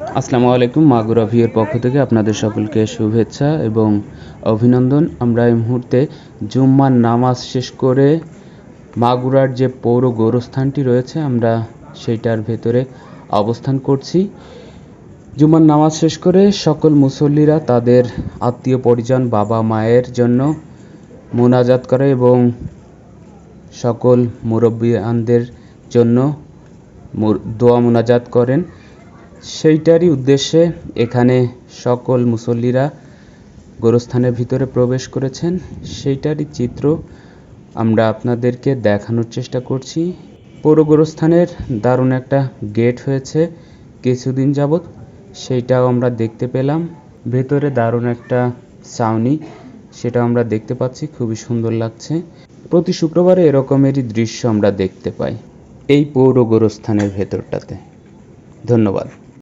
আসসালামু আলাইকুম, মাগুরা ভিউর পক্ষ থেকে আপনাদের সকলকে শুভেচ্ছা এবং অভিনন্দন। আমরা এই মুহূর্তে জুম্মার নামাজ শেষ করে মাগুরার যে পৌর গোরস্থানটি রয়েছে, আমরা সেইটার ভেতরে অবস্থান করছি। জুম্মার নামাজ শেষ করে সকল মুসল্লিরা তাদের আত্মীয় পরিজন, বাবা মায়ের জন্য মোনাজাত করে এবং সকল মুরব্বিয়ানদের জন্য দোয়া মোনাজাত করেন। সেইটারই উদ্দেশ্যে এখানে সকল মুসল্লিরা গোরস্থানের ভিতরে প্রবেশ করেছেন। সেইটারই চিত্র আমরা আপনাদেরকে দেখানোর চেষ্টা করছি। পৌর গোরস্থানের দারুণ একটা গেট হয়েছে কিছুদিন যাবৎ, সেইটাও আমরা দেখতে পেলাম। ভেতরে দারুণ একটা ছাউনি সেটা আমরা দেখতে পাচ্ছি, খুবই সুন্দর লাগছে। প্রতি শুক্রবারে এরকমেরই দৃশ্য আমরা দেখতে পাই এই পৌর গোরস্থানের ভেতরটাতে। ধন্যবাদ।